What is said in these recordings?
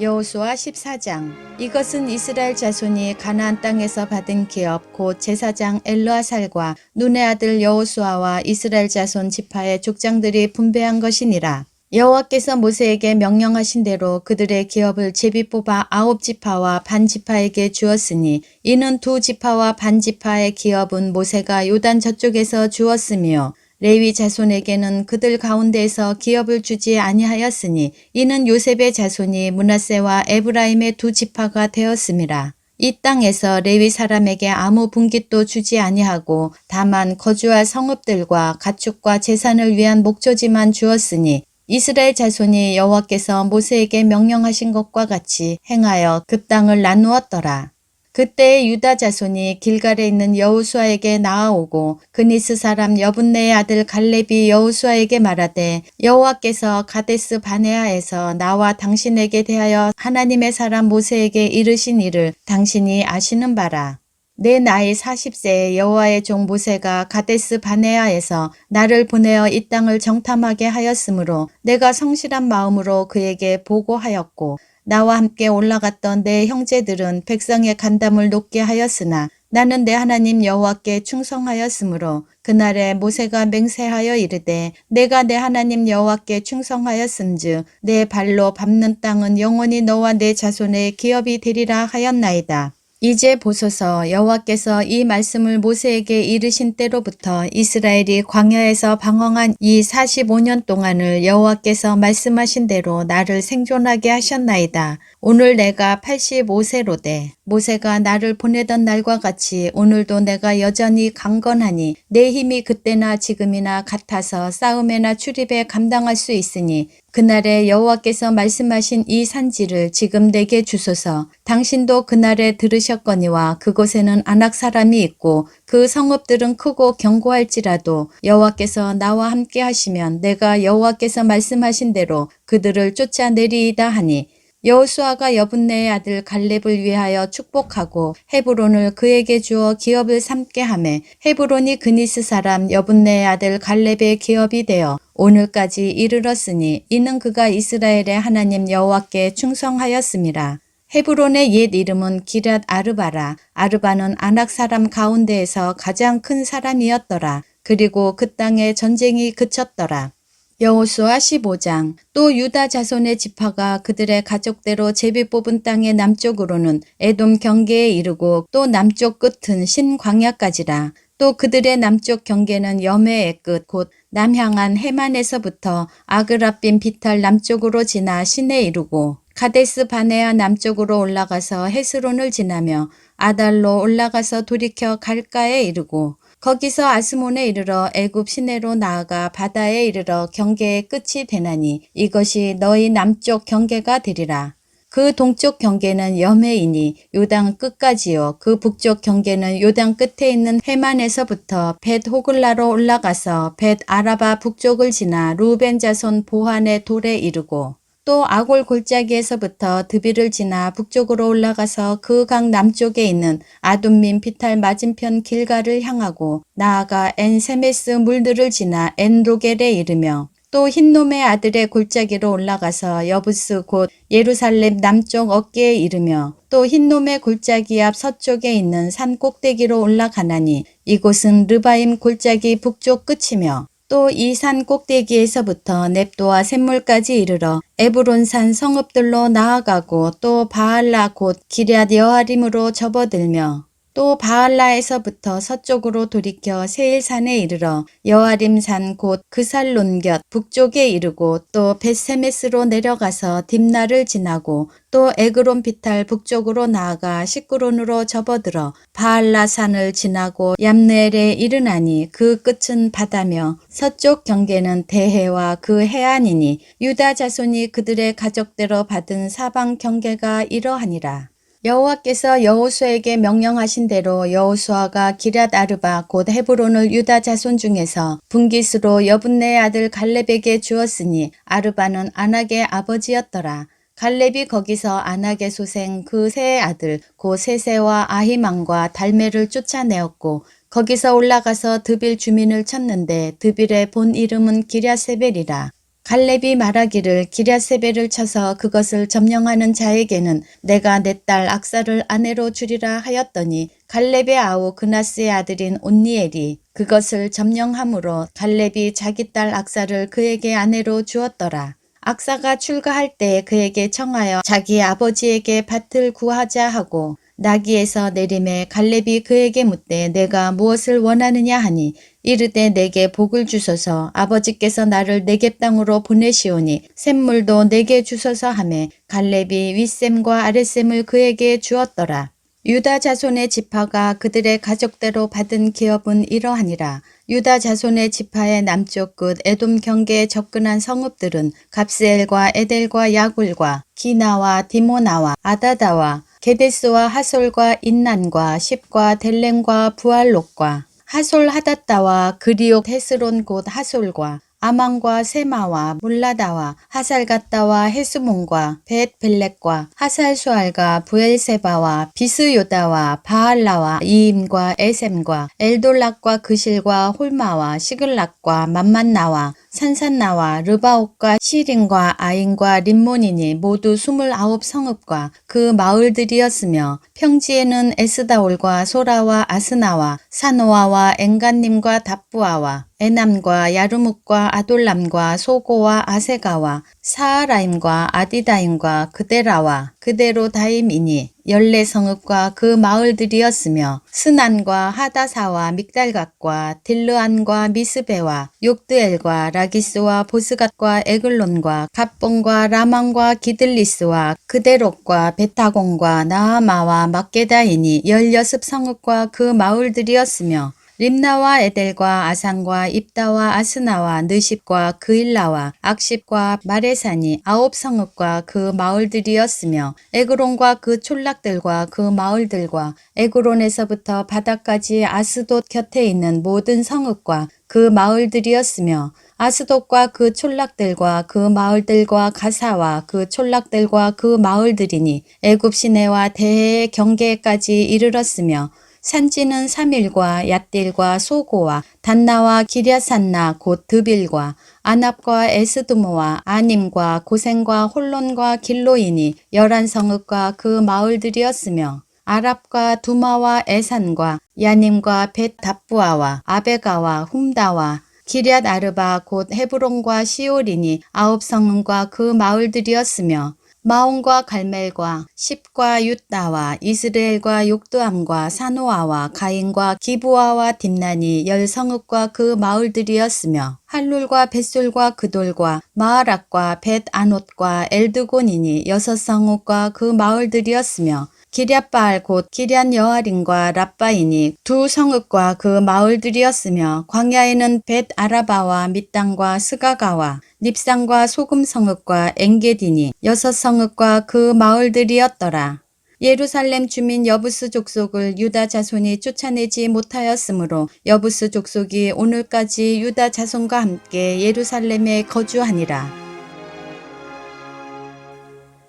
여호수아 14장 이것은 이스라엘 자손이 가나안 땅에서 받은 기업 곧 제사장 엘르아살과 눈의 아들 여호수아와 이스라엘 자손 지파의 족장들이 분배한 것이니라. 여호와께서 모세에게 명령하신 대로 그들의 기업을 제비 뽑아 아홉 지파와 반 지파에게 주었으니 이는 두 지파와 반 지파의 기업은 모세가 요단 저쪽에서 주었으며 레위 자손에게는 그들 가운데에서 기업을 주지 아니하였으니 이는 요셉의 자손이 문하세와 에브라임의 두 지파가 되었음이라. 이 땅에서 레위 사람에게 아무 분깃도 주지 아니하고 다만 거주할 성읍들과 가축과 재산을 위한 목조지만 주었으니 이스라엘 자손이 여호와께서 모세에게 명령하신 것과 같이 행하여 그 땅을 나누었더라. 그때 유다 자손이 길갈에 있는 여호수아에게 나아오고 그니스 사람 여분네의 아들 갈렙이 여호수아에게 말하되 여호와께서 가데스 바네아에서 나와 당신에게 대하여 하나님의 사람 모세에게 이르신 일을 당신이 아시는 바라. 내 나이 40세에 여호와의 종 모세가 가데스 바네아에서 나를 보내어 이 땅을 정탐하게 하였으므로 내가 성실한 마음으로 그에게 보고하였고 나와 함께 올라갔던 내 형제들은 백성의 간담을 높게 하였으나 나는 내 하나님 여호와께 충성하였으므로 그날에 모세가 맹세하여 이르되 내가 내 하나님 여호와께 충성하였은즉 내 발로 밟는 땅은 영원히 너와 내 자손의 기업이 되리라 하였나이다. 이제 보소서 여호와께서 이 말씀을 모세에게 이르신 때로부터 이스라엘이 광야에서 방황한 이 45년 동안을 여호와께서 말씀하신 대로 나를 생존하게 하셨나이다. 오늘 내가 85세로 돼 모세가 나를 보내던 날과 같이 오늘도 내가 여전히 강건하니 내 힘이 그때나 지금이나 같아서 싸움에나 출입에 감당할 수 있으니 그날에 여호와께서 말씀하신 이 산지를 지금 내게 주소서. 당신도 그날에 들으셨거니와 그곳에는 안악 사람이 있고 그 성읍들은 크고 견고할지라도 여호와께서 나와 함께 하시면 내가 여호와께서 말씀하신 대로 그들을 쫓아내리이다 하니 여호수아가 여분네의 아들 갈렙을 위하여 축복하고 헤브론을 그에게 주어 기업을 삼게 하매 헤브론이 그니스 사람 여분네의 아들 갈렙의 기업이 되어 오늘까지 이르렀으니 이는 그가 이스라엘의 하나님 여호와께 충성하였음이라. 헤브론의 옛 이름은 기랏 아르바라. 아르바는 아낙 사람 가운데에서 가장 큰 사람이었더라. 그리고 그 땅에 전쟁이 그쳤더라. 여호수아 15장. 또 유다 자손의 지파가 그들의 가족대로 제비 뽑은 땅의 남쪽으로는 에돔 경계에 이르고 또 남쪽 끝은 신광야까지라. 또 그들의 남쪽 경계는 여매의 끝 곧 남향한 해만에서부터 아그라빈 비탈 남쪽으로 지나 신에 이르고 가데스 바네아 남쪽으로 올라가서 헤스론을 지나며 아달로 올라가서 돌이켜 갈가에 이르고 거기서 아스몬에 이르러 애굽 시내로 나아가 바다에 이르러 경계의 끝이 되나니 이것이 너희 남쪽 경계가 되리라. 그 동쪽 경계는 여매이니 요당 끝까지요. 그 북쪽 경계는 요당 끝에 있는 해만에서부터 벳 호글라로 올라가서 벳 아라바 북쪽을 지나 루벤 자손 보한의 돌에 이르고 또 아골 골짜기에서부터 드비를 지나 북쪽으로 올라가서 그 강 남쪽에 있는 아둠민 피탈 맞은편 길가를 향하고 나아가 엔세메스 물들을 지나 엔로겔에 이르며 또 흰놈의 아들의 골짜기로 올라가서 여부스 곧 예루살렘 남쪽 어깨에 이르며 또 흰놈의 골짜기 앞 서쪽에 있는 산 꼭대기로 올라가나니 이곳은 르바임 골짜기 북쪽 끝이며 또 이 산 꼭대기에서부터 넵도와 샘물까지 이르러 에브론산 성읍들로 나아가고 또 바알라 곧 기럇 여아림으로 접어들며 또 바알라에서부터 서쪽으로 돌이켜 세일산에 이르러 여아림산 곧 그살론 곁 북쪽에 이르고 또 베세메스로 내려가서 딥나를 지나고 또 에그론 비탈 북쪽으로 나아가 시끄론으로 접어들어 바알라산을 지나고 얌네엘에 이르나니 그 끝은 바다며 서쪽 경계는 대해와 그 해안이니 유다 자손이 그들의 가족대로 받은 사방 경계가 이러하니라. 여호와께서 여호수아에게 명령하신 대로 여호수아가 기럇 아르바 곧 헤브론을 유다 자손 중에서 분깃으로 여분네의 아들 갈렙에게 주었으니 아르바는 아낙의 아버지였더라. 갈렙이 거기서 아낙의 소생 그세 아들 고 세세와 아히망과 달메를 쫓아내었고 거기서 올라가서 드빌 주민을 쳤는데 드빌의 본 이름은 기랴세벨이라. 갈렙이 말하기를 기랴세벨을 쳐서 그것을 점령하는 자에게는 내가 내 딸 악사를 아내로 주리라 하였더니 갈렙의 아우 그나스의 아들인 온니엘이 그것을 점령함으로 갈렙이 자기 딸 악사를 그에게 아내로 주었더라. 악사가 출가할 때 그에게 청하여 자기 아버지에게 밭을 구하자 하고 나귀에서 내림에 갈렙이 그에게 묻되 내가 무엇을 원하느냐 하니 이르되 내게 복을 주소서 아버지께서 나를 내게 땅으로 보내시오니 샘물도 내게 주소서 하매 갈렙이 윗샘과 아랫샘을 그에게 주었더라. 유다 자손의 지파가 그들의 가족대로 받은 기업은 이러하니라. 유다 자손의 지파의 남쪽 끝 에돔 경계에 접근한 성읍들은 갑스엘과 에델과 야굴과 기나와 디모나와 아다다와 게데스와 하솔과 인난과 십과 델렘과 부알롯과 하솔 하다따와 그리옥 헤스론 곧 하솔과 아망과 세마와 물라다와 하살가따와 헤스몬과 벳벨렉과 하살수알과 부엘세바와 비스요다와 바알라와 이임과 에셈과 엘돌락과 그실과 홀마와 시글락과 만만나와 산산나와 르바옥과 시린과 아인과 림몬이니 모두 스물아홉 성읍과 그 마을들이었으며 평지에는 에스다올과 소라와 아스나와 사노아와 엔간님과 답부아와 에남과 야르묵과 아돌람과 소고와 아세가와 사하라임과 아디다임과 그데라와 그데로다임이니 열네 성읍과 그 마을들이었으며 스난과 하다사와 믹달갓과 딜르안과 미스베와 욕드엘과 라기스와 보스갓과 에글론과 갑봉과 라망과 기들리스와 그데롯과 베타공과 나하마와 막게다이니 열여섯 성읍과 그 마을들이었으며 림나와 에델과 아산과 입다와 아스나와 느십과 그일라와 악십과 마레산이 아홉 성읍과 그 마을들이었으며 에그론과 그 촌락들과 그 마을들과 에그론에서부터 바다까지 아스돗 곁에 있는 모든 성읍과 그 마을들이었으며 아스돗과 그 촌락들과 그 마을들과 가사와 그 촌락들과 그 마을들이니 애굽 시내와 대해의 경계까지 이르렀으며 산지는 사밀과 얏딜과 소고와 단나와 기랴산나 곧 드빌과 아납과 에스드모와 아님과 고센과 홀론과 길로이니 열한 성읍과 그 마을들이었으며 아랍과 두마와 에산과 야님과 벳답부아와 아베가와 훔다와 기럇 아르바 곧 헤브론과 시올이니 아홉 성읍과 그 마을들이었으며 마온과 갈멜과 십과 유다와 이스라엘과 욕두암과 사노아와 가인과 기부아와 딥난이 열 성읍과 그 마을들이었으며 할룰과 벳솔과 그돌과 마하락과 벳 아노트과 엘드곤이니 여섯 성읍과 그 마을들이었으며 기랴바알 곧 기럇 여아린과 랍바이니 두 성읍과 그 마을들이었으며 광야에는 벳 아라바와 밑땅과 스가가와 닙상과 소금 성읍과 엥게디니 여섯 성읍과 그 마을들이었더라. 예루살렘 주민 여부스 족속을 유다 자손이 쫓아내지 못하였으므로 여부스 족속이 오늘까지 유다 자손과 함께 예루살렘에 거주하니라.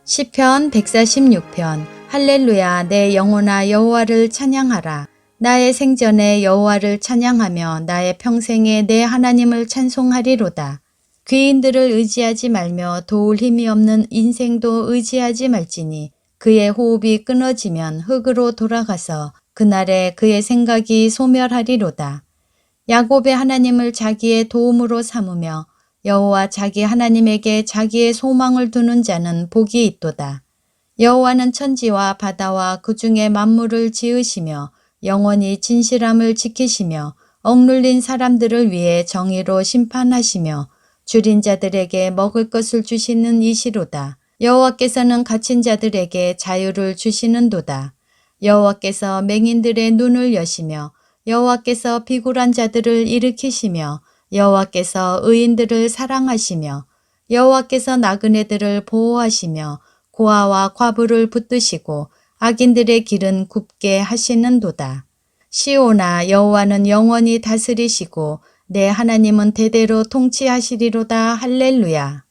시편 146편 할렐루야 내 영혼아 여호와를 찬양하라. 나의 생전에 여호와를 찬양하며 나의 평생에 내 하나님을 찬송하리로다. 귀인들을 의지하지 말며 도울 힘이 없는 인생도 의지하지 말지니 그의 호흡이 끊어지면 흙으로 돌아가서 그날에 그의 생각이 소멸하리로다. 야곱의 하나님을 자기의 도움으로 삼으며 여호와 자기 하나님에게 자기의 소망을 두는 자는 복이 있도다. 여호와는 천지와 바다와 그 중에 만물을 지으시며 영원히 진실함을 지키시며 억눌린 사람들을 위해 정의로 심판하시며 줄인 자들에게 먹을 것을 주시는 이시로다. 여호와께서는 갇힌 자들에게 자유를 주시는도다. 여호와께서 맹인들의 눈을 여시며 여호와께서 비굴한 자들을 일으키시며 여호와께서 의인들을 사랑하시며 여호와께서 나그네들을 보호하시며 고아와 과부를 붙드시고 악인들의 길은 굽게 하시는도다. 시오나 여호와는 영원히 다스리시고 내 하나님은 대대로 통치하시리로다 할렐루야.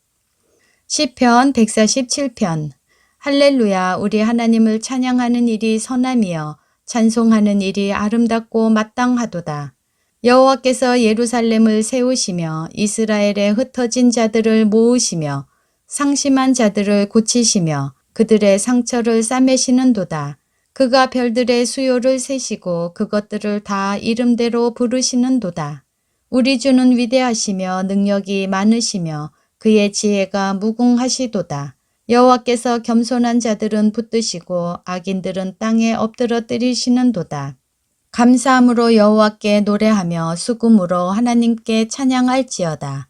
시편 147편 할렐루야 우리 하나님을 찬양하는 일이 선함이여 찬송하는 일이 아름답고 마땅하도다. 여호와께서 예루살렘을 세우시며 이스라엘에 흩어진 자들을 모으시며 상심한 자들을 고치시며 그들의 상처를 싸매시는도다. 그가 별들의 수요를 세시고 그것들을 다 이름대로 부르시는도다. 우리 주는 위대하시며 능력이 많으시며 그의 지혜가 무궁하시도다. 여호와께서 겸손한 자들은 붙드시고 악인들은 땅에 엎드러뜨리시는도다. 감사함으로 여호와께 노래하며 수금으로 하나님께 찬양할지어다.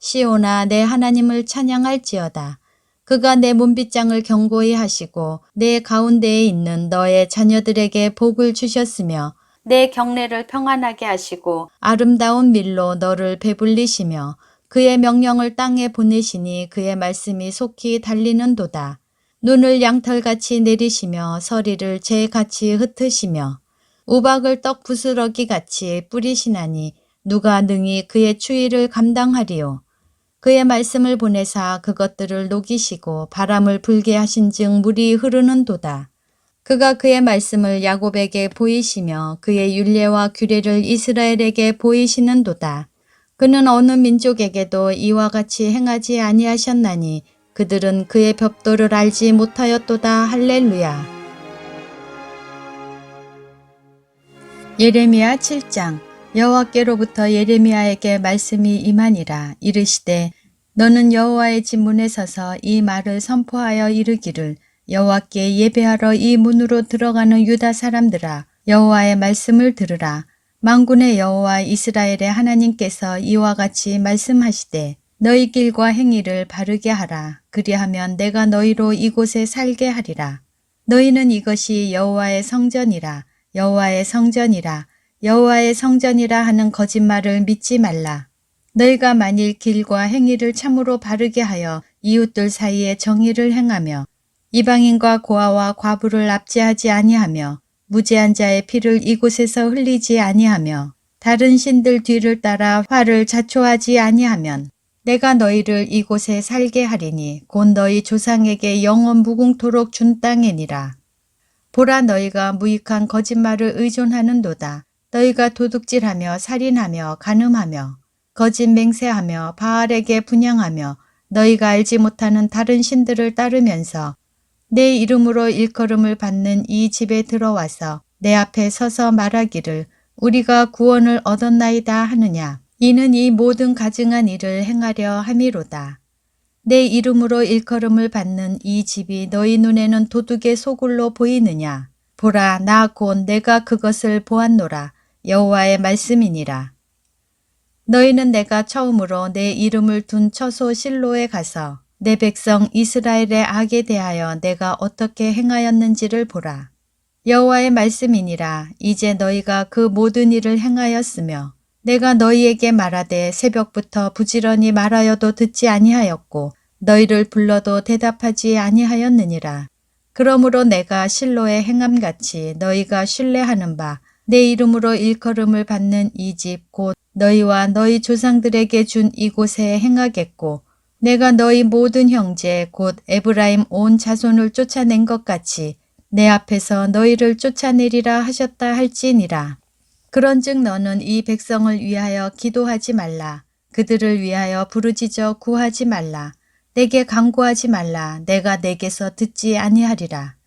시온아 내 하나님을 찬양할지어다. 그가 내 문빗장을 견고히 하시고 내 가운데에 있는 너의 자녀들에게 복을 주셨으며 내 경례를 평안하게 하시고 아름다운 밀로 너를 배불리시며 그의 명령을 땅에 보내시니 그의 말씀이 속히 달리는도다. 눈을 양털같이 내리시며 서리를 재같이 흩으시며 우박을 떡 부스러기 같이 뿌리시나니 누가 능히 그의 추위를 감당하리요. 그의 말씀을 보내사 그것들을 녹이시고 바람을 불게 하신 즉 물이 흐르는도다. 그가 그의 말씀을 야곱에게 보이시며 그의 율례와 규례를 이스라엘에게 보이시는도다. 그는 어느 민족에게도 이와 같이 행하지 아니하셨나니 그들은 그의 벽도를 알지 못하였도다 할렐루야. 예레미야 7장 여호와께로부터 예레미야에게 말씀이 임하니라. 이르시되 너는 여호와의 집 문에 서서 이 말을 선포하여 이르기를 여호와께 예배하러 이 문으로 들어가는 유다 사람들아 여호와의 말씀을 들으라. 망군의 여호와 이스라엘의 하나님께서 이와 같이 말씀하시되 너희 길과 행위를 바르게 하라. 그리하면 내가 너희로 이곳에 살게 하리라. 너희는 이것이 여호와의 성전이라. 여호와의 성전이라 여호와의 성전이라 하는 거짓말을 믿지 말라. 너희가 만일 길과 행위를 참으로 바르게 하여 이웃들 사이에 정의를 행하며 이방인과 고아와 과부를 압제하지 아니하며 무죄한 자의 피를 이곳에서 흘리지 아니하며 다른 신들 뒤를 따라 화를 자초하지 아니하면 내가 너희를 이곳에 살게 하리니 곧 너희 조상에게 영원 무궁토록 준 땅이니라. 보라 너희가 무익한 거짓말을 의존하는도다. 너희가 도둑질하며 살인하며 간음하며 거짓 맹세하며 바알에게 분양하며 너희가 알지 못하는 다른 신들을 따르면서 내 이름으로 일컬음을 받는 이 집에 들어와서 내 앞에 서서 말하기를 우리가 구원을 얻었나이다 하느냐. 이는 이 모든 가증한 일을 행하려 함이로다. 내 이름으로 일컬음을 받는 이 집이 너희 눈에는 도둑의 소굴로 보이느냐. 보라 나 곧 내가 그것을 보았노라. 여호와의 말씀이니라. 너희는 내가 처음으로 내 이름을 둔 처소 실로에 가서 내 백성 이스라엘의 악에 대하여 내가 어떻게 행하였는지를 보라. 여호와의 말씀이니라 이제 너희가 그 모든 일을 행하였으며 내가 너희에게 말하되 새벽부터 부지런히 말하여도 듣지 아니하였고 너희를 불러도 대답하지 아니하였느니라. 그러므로 내가 실로의 행함같이 너희가 신뢰하는 바 내 이름으로 일컬음을 받는 이 집 곧 너희와 너희 조상들에게 준 이곳에 행하겠고 내가 너희 모든 형제 곧 에브라임 온 자손을 쫓아낸 것 같이 내 앞에서 너희를 쫓아내리라 하셨다 할지니라. 그런즉 너는 이 백성을 위하여 기도하지 말라. 그들을 위하여 부르짖어 구하지 말라. 내게 강구하지 말라. 내가 내게서 듣지 아니하리라.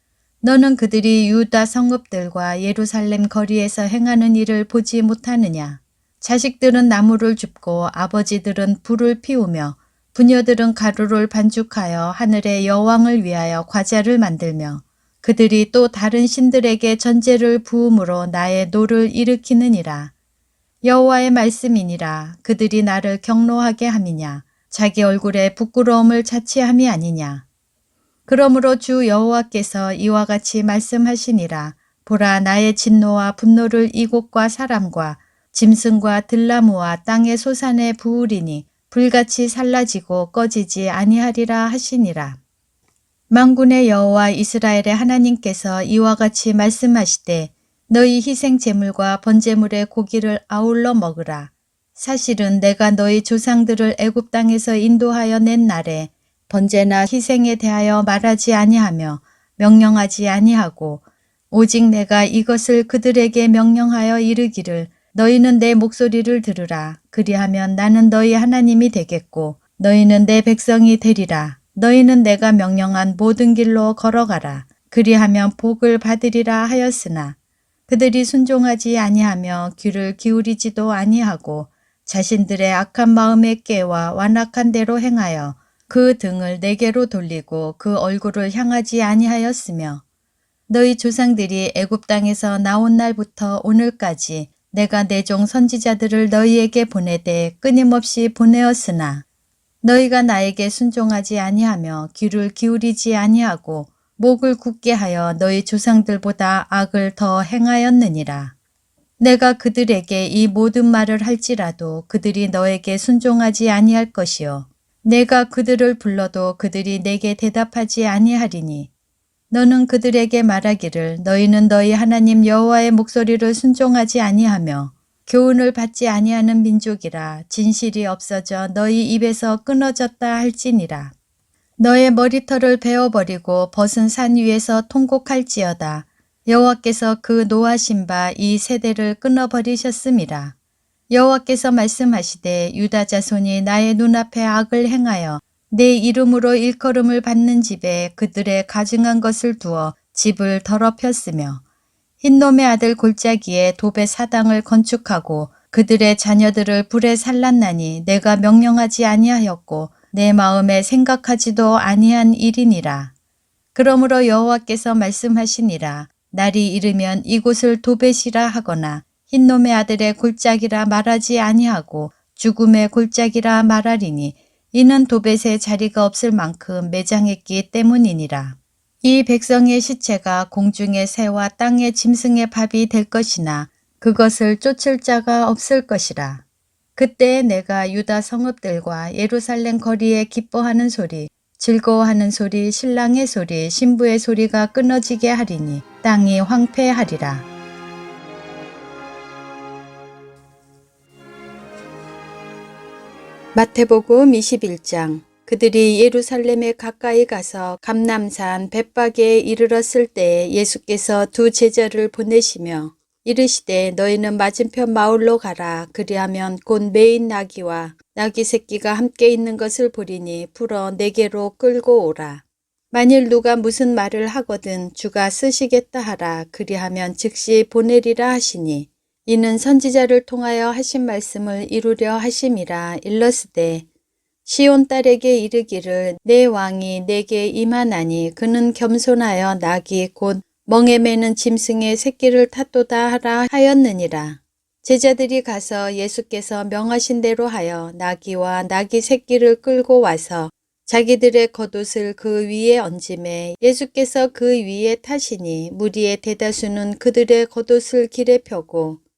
너는 그들이 유다 성읍들과 예루살렘 거리에서 행하는 일을 보지 못하느냐. 자식들은 나무를 줍고 아버지들은 불을 피우며 부녀들은 가루를 반죽하여 하늘의 여왕을 위하여 과자를 만들며 그들이 또 다른 신들에게 전제를 부음으로 나의 노를 일으키느니라. 여호와의 말씀이니라 그들이 나를 경로하게 함이냐 자기 얼굴에 부끄러움을 자취함이 아니냐. 그러므로 주 여호와께서 이와 같이 말씀하시니라. 보라 나의 진노와 분노를 이곳과 사람과 짐승과 들나무와 땅의 소산에 부으리니 불같이 살라지고 꺼지지 아니하리라 하시니라. 만군의 여호와 이스라엘의 하나님께서 이와 같이 말씀하시되 너희 희생 제물과 번제물의 고기를 아울러 먹으라. 사실은 내가 너희 조상들을 애굽 땅에서 인도하여 낸 날에 번제나 희생에 대하여 말하지 아니하며 명령하지 아니하고 오직 내가 이것을 그들에게 명령하여 이르기를 너희는 내 목소리를 들으라. 그리하면 나는 너희 하나님이 되겠고 너희는 내 백성이 되리라. 너희는 내가 명령한 모든 길로 걸어가라. 그리하면 복을 받으리라 하였으나 그들이 순종하지 아니하며 귀를 기울이지도 아니하고 자신들의 악한 마음의 깨와 완악한 대로 행하여 그 등을 내게로 돌리고 그 얼굴을 향하지 아니하였으며 너희 조상들이 애굽 땅에서 나온 날부터 오늘까지 내가 내 종 선지자들을 너희에게 보내되 끊임없이 보내었으나 너희가 나에게 순종하지 아니하며 귀를 기울이지 아니하고 목을 굳게 하여 너희 조상들보다 악을 더 행하였느니라. 내가 그들에게 이 모든 말을 할지라도 그들이 너에게 순종하지 아니할 것이요. 내가 그들을 불러도 그들이 내게 대답하지 아니하리니 너는 그들에게 말하기를 너희는 너희 하나님 여호와의 목소리를 순종하지 아니하며 교훈을 받지 아니하는 민족이라 진실이 없어져 너희 입에서 끊어졌다 할지니라. 너의 머리털을 베어버리고 벗은 산 위에서 통곡할지어다. 여호와께서 그 노하신 바 이 세대를 끊어버리셨음이라. 여호와께서 말씀하시되 유다 자손이 나의 눈앞에 악을 행하여 내 이름으로 일컬음을 받는 집에 그들의 가증한 것을 두어 집을 더럽혔으며 흰놈의 아들 골짜기에 도배 사당을 건축하고 그들의 자녀들을 불에 살랐나니 내가 명령하지 아니하였고 내 마음에 생각하지도 아니한 일이니라. 그러므로 여호와께서 말씀하시니라. 날이 이르면 이곳을 도벳이라 하거나 흰놈의 아들의 골짜기라 말하지 아니하고 죽음의 골짜기라 말하리니 이는 도벳에 자리가 없을 만큼 매장했기 때문이니라. 이 백성의 시체가 공중의 새와 땅의 짐승의 밥이 될 것이나 그것을 쫓을 자가 없을 것이라. 그때 내가 유다 성읍들과 예루살렘 거리에 기뻐하는 소리, 즐거워하는 소리, 신랑의 소리, 신부의 소리가 끊어지게 하리니 땅이 황폐하리라. 마태복음 21장. 그들이 예루살렘에 가까이 가서 감남산 벳박에 이르렀을 때 예수께서 두 제자를 보내시며 이르시되 너희는 맞은편 마을로 가라. 그리하면 곧 메인 나귀와 나귀 새끼가 함께 있는 것을 보리니 풀어 내게로 끌고 오라. 만일 누가 무슨 말을 하거든 주가 쓰시겠다 하라. 그리하면 즉시 보내리라 하시니 이는 선지자를 통하여 하신 말씀을 이루려 하심이라 일렀으되 시온 딸에게 이르기를 내 왕이 내게 임하나니 그는 겸손하여 낙이 곧 멍에 매는 짐승의 새끼를 탓도다 하라 하였느니라. 제자들이 가서 예수께서 명하신 대로 하여 나귀와 나귀 새끼를 끌고 와서 자기들의 겉옷을 그 위에 얹음에 예수께서 그 위에 타시니 무리의 대다수는 그들의 겉옷을 길에 펴고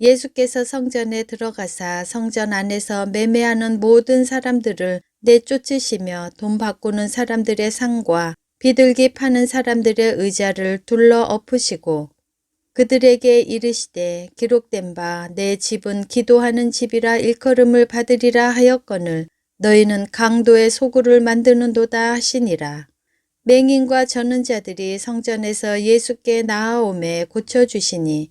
예수께서 성전에 들어가사 성전 안에서 매매하는 모든 사람들을 내쫓으시며 돈 바꾸는 사람들의 상과 비둘기 파는 사람들의 의자를 둘러 엎으시고 그들에게 이르시되 기록된 바 내 집은 기도하는 집이라 일컬음을 받으리라 하였거늘 너희는 강도의 소굴을 만드는도다 하시니라. 맹인과 저는 자들이 성전에서 예수께 나아오매 고쳐주시니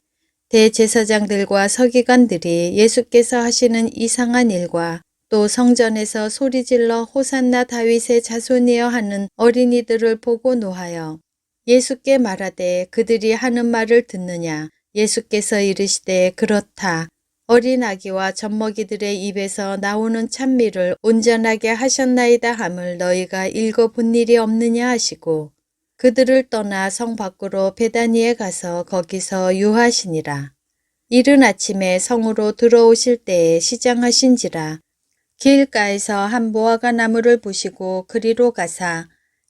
대제사장들과 서기관들이 예수께서 하시는 이상한 일과 또 성전에서 소리질러 호산나 다윗의 자손이여 하는 어린이들을 보고 노하여 예수께 말하되 그들이 하는 말을 듣느냐? 예수께서 이르시되 그렇다. 어린 아기와 젖먹이들의 입에서 나오는 찬미를 온전하게 하셨나이다 함을 너희가 읽어본 일이 없느냐 하시고 그들을 떠나 성 밖으로 베다니에 가서 거기서 유하시니라. 이른 아침에 성으로 들어오실 때에 시장하신지라 길가에서 한 무화과 나무를 보시고 그리로 가사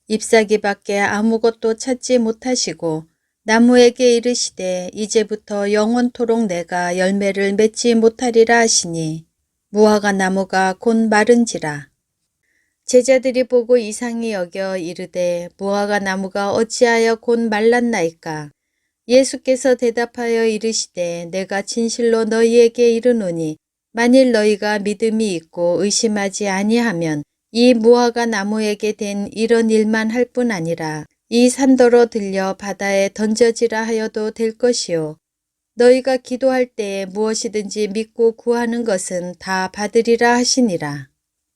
잎사귀 밖에 아무것도 찾지 못하시고 나무에게 이르시되 이제부터 영원토록 내가 열매를 맺지 못하리라 하시니 무화과 나무가 곧 마른지라. 제자들이 보고 이상히 여겨 이르되 무화과 나무가 어찌하여 곧 말랐나이까. 예수께서 대답하여 이르시되 내가 진실로 너희에게 이르노니 만일 너희가 믿음이 있고 의심하지 아니하면 이 무화과 나무에게 된 이런 일만 할 뿐 아니라 이 산더러 들려 바다에 던져지라 하여도 될 것이요. 너희가 기도할 때에 무엇이든지 믿고 구하는 것은 다 받으리라 하시니라.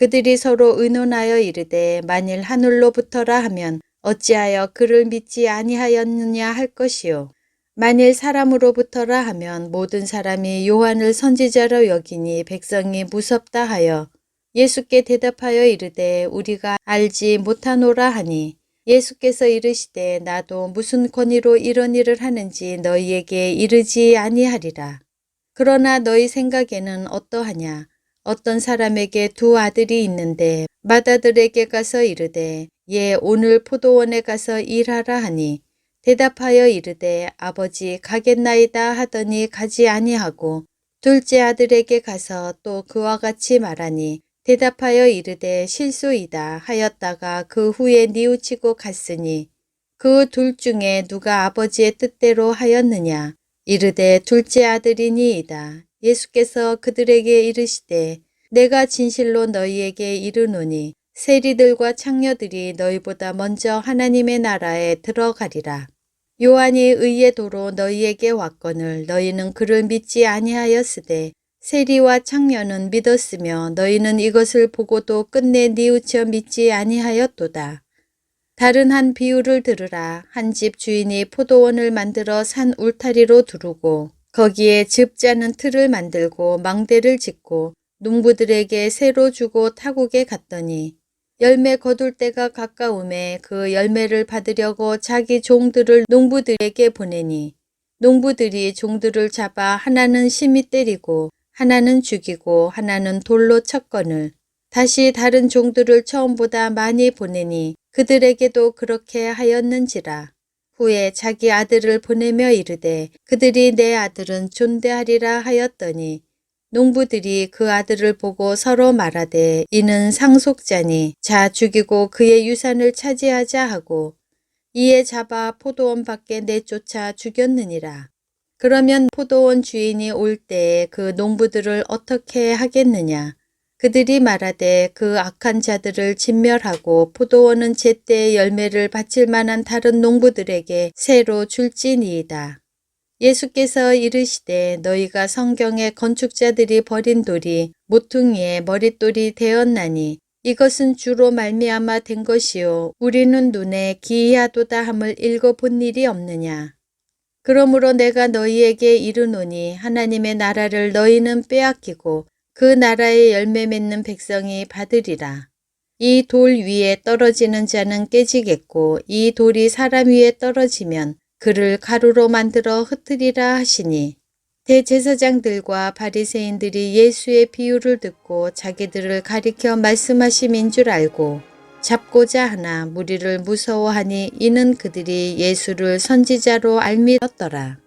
그들이 서로 의논하여 이르되 만일 하늘로부터라 하면 어찌하여 그를 믿지 아니하였느냐 할 것이요 만일 사람으로부터라 하면 모든 사람이 요한을 선지자로 여기니 백성이 무섭다 하여 예수께 대답하여 이르되 우리가 알지 못하노라 하니 예수께서 이르시되 나도 무슨 권위로 이런 일을 하는지 너희에게 이르지 아니하리라. 그러나 너희 생각에는 어떠하냐? 어떤 사람에게 두 아들이 있는데 맏아들에게 가서 이르되 예 오늘 포도원에 가서 일하라 하니 대답하여 이르되 아버지 가겠나이다 하더니 가지 아니하고 둘째 아들에게 가서 또 그와 같이 말하니 대답하여 이르되 실수이다 하였다가 그 후에 뉘우치고 갔으니 그 둘 중에 누가 아버지의 뜻대로 하였느냐 이르되 둘째 아들이니이다. 예수께서 그들에게 이르시되 내가 진실로 너희에게 이르노니 세리들과 창녀들이 너희보다 먼저 하나님의 나라에 들어가리라. 요한이 의의 도로 너희에게 왔거늘 너희는 그를 믿지 아니하였으되 세리와 창녀는 믿었으며 너희는 이것을 보고도 끝내 뉘우쳐 믿지 아니하였도다. 다른 한 비유를 들으라. 한 집 주인이 포도원을 만들어 산 울타리로 두르고 거기에 즙 짜는 틀을 만들고 망대를 짓고 농부들에게 새로 주고 타국에 갔더니 열매 거둘 때가 가까움에 그 열매를 받으려고 자기 종들을 농부들에게 보내니 농부들이 종들을 잡아 하나는 심히 때리고 하나는 죽이고 하나는 돌로 쳤거늘 다시 다른 종들을 처음보다 많이 보내니 그들에게도 그렇게 하였는지라. 후에 자기 아들을 보내며 이르되 그들이 내 아들은 존대하리라 하였더니 농부들이 그 아들을 보고 서로 말하되 이는 상속자니 자 죽이고 그의 유산을 차지하자 하고 이에 잡아 포도원 밖에 내쫓아 죽였느니라. 그러면 포도원 주인이 올 때에 그 농부들을 어떻게 하겠느냐? 그들이 말하되 그 악한 자들을 진멸하고 포도원은 제때의 열매를 바칠 만한 다른 농부들에게 새로 줄지니이다. 예수께서 이르시되 너희가 성경의 건축자들이 버린 돌이 모퉁이의 머릿돌이 되었나니 이것은 주로 말미암아 된 것이요 우리는 눈에 기이하도다 함을 읽어본 일이 없느냐. 그러므로 내가 너희에게 이르노니 하나님의 나라를 너희는 빼앗기고 그 나라의 열매 맺는 백성이 받으리라. 이 돌 위에 떨어지는 자는 깨지겠고 이 돌이 사람 위에 떨어지면 그를 가루로 만들어 흩으리라 하시니 대제사장들과 바리새인들이 예수의 비유를 듣고 자기들을 가리켜 말씀하심인 줄 알고 잡고자 하나 무리를 무서워하니 이는 그들이 예수를 선지자로 알미었더라.